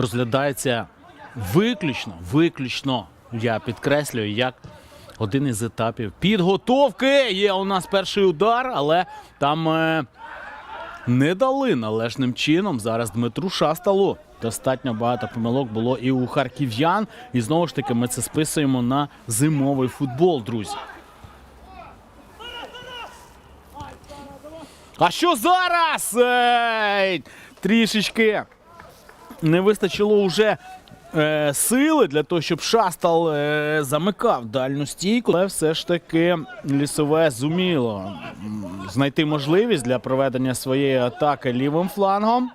розглядається виключно, виключно, я підкреслюю, як один із етапів підготовки. Є у нас перший удар, але там е, не дали належним чином. Зараз Дмитру Шасталу. Достатньо багато помилок було і у харків'ян. І знову ж таки ми це списуємо на зимовий футбол, друзі. А що зараз? Трішечки не вистачило вже е, сили для того, щоб Шастал е, замикав дальню стійку. Але все ж таки лісове зуміло знайти можливість для проведення своєї атаки лівим флангом.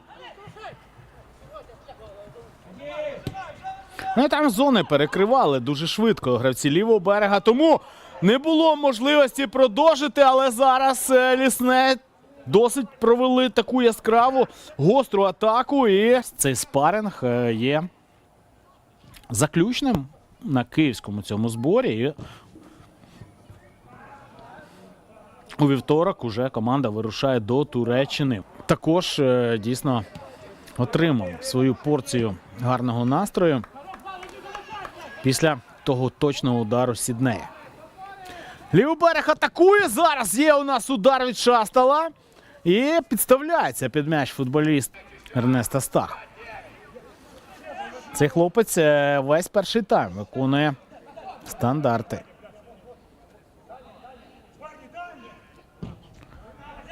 Ну і там зони перекривали дуже швидко гравці лівого берега. Тому не було можливості продовжити, але зараз е, лісне досить провели таку яскраву гостру атаку. І цей спаринг е, є заключним на київському цьому зборі. І у вівторок уже команда вирушає до Туреччини. Також е, дійсно отримав свою порцію гарного настрою після того точного удару Сіднея. Лівий берег атакує. Зараз є у нас удар від Шастала. І підставляється під м'яч футболіст Ернеста Стах. Цей хлопець е, весь перший тайм виконує стандарти.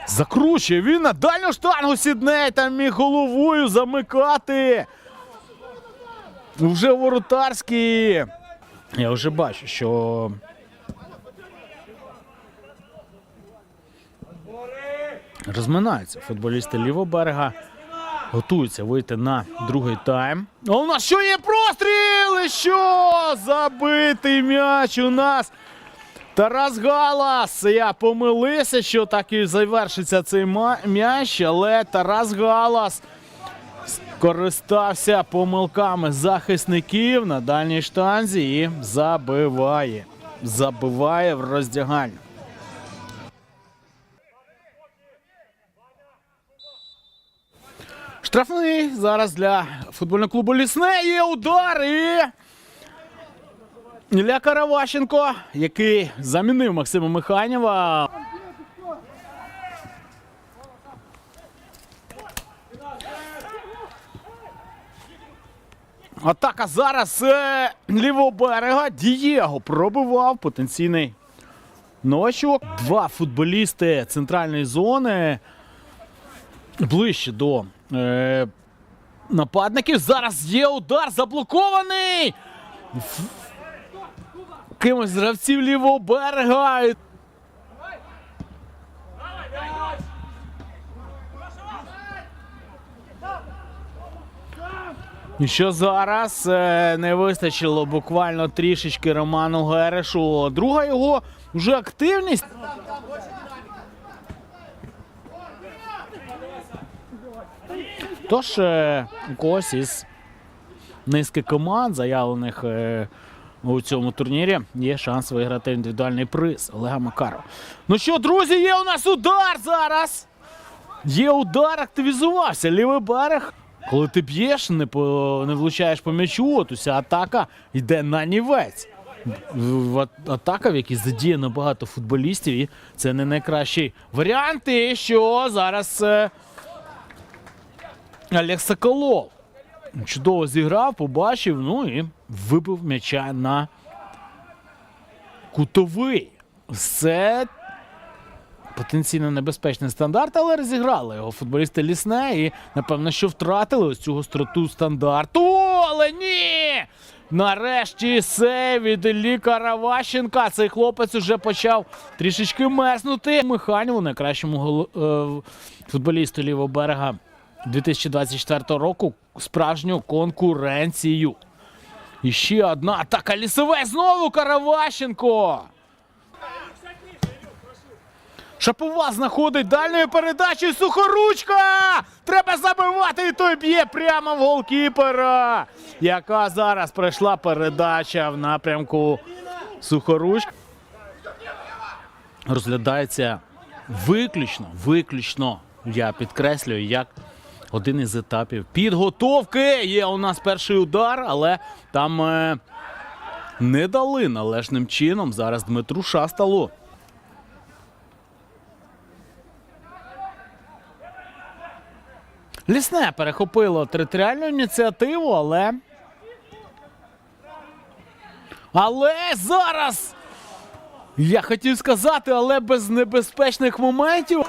Закручує він на дальню штангу Сідней. Там міг головою замикати. Вже воротарський. Я вже бачу, що розминаються футболісти лівого берега. Готуються вийти на другий тайм. А у нас що є простріли? Що? Забитий м'яч у нас. Тарас Галас. Я помилився, що так і завершиться цей м'яч, але Тарас Галас скористався помилками захисників на дальній штанзі і забиває. Забиває в роздягальню. Штрафний зараз для футбольного клубу Лісне є удар і. Ілля Караващенко, який замінив Максима Михайнєва. Атака зараз е, лівого берега. Дієго пробивав потенційний новачок. Два футболісти центральної зони ближче до е, нападників. Зараз є удар заблокований. Кимось гравців лівого берега. І що зараз е, не вистачило буквально трішечки Роману Герешу. Друга його вже активність. Тож е, у когось із низки команд, заявлених е, у цьому турнірі, є шанс виграти індивідуальний приз Олега Макарова. Ну що, друзі, є у нас удар зараз. Є удар, активізувався. Лівий берег. Коли ти б'єш, не, по, не влучаєш по м'ячу, от уся атака йде на нівець. Атака, в якій задіяно багато футболістів, і це не найкращий варіант. І що зараз е, Олег Соколов чудово зіграв, побачив, ну і вибив м'яча на кутовий. Це потенційно небезпечний стандарт, але розіграли його футболісти лісне і, напевно, що втратили ось цю гостроту стандарту. Але ні! Нарешті сейв від Іллі Караващенка. Цей хлопець уже почав трішечки мерзнути. Михайлову, найкращому е, футболісту лівого берега 2024 року, справжню конкуренцію. І ще одна атака лісове. Знову Караващенко. Шапова знаходить дальньою передачею Сухоручка! Треба забивати, і той б'є прямо в голкіпера. Яка зараз пройшла передача в напрямку Сухоручка. Розглядається виключно, виключно, я підкреслюю, як один із етапів підготовки. Є у нас перший удар, але там е, не дали належним чином. Зараз Дмитру Шасталу. Лісне перехопило територіальну ініціативу, але. Але зараз. Я хотів сказати, але без небезпечних моментів.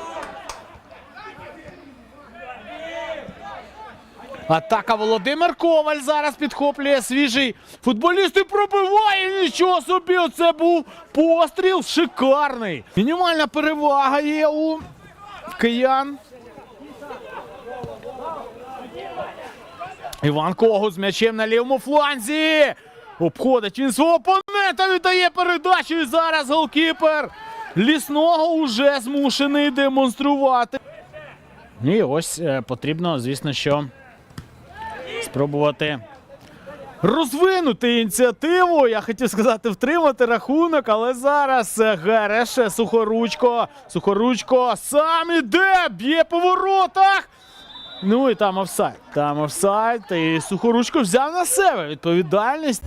Атака Володимир Коваль зараз підхоплює свіжий футболіст і пробиває. Нічого собі, це був постріл шикарний. Мінімальна перевага є у киян. Іван Когут з м'ячем на лівому фланзі. Обходить він свого опонента, віддає передачу. І зараз голкіпер лісного уже змушений демонструвати. І ось е, потрібно, звісно, що спробувати розвинути ініціативу. Я хотів сказати, втримати рахунок, але зараз е, Гереш, е, Сухоручко. Сухоручко сам іде, б'є по воротах. Ну і там офсайд. Там офсайд. І Сухоручко взяв на себе відповідальність.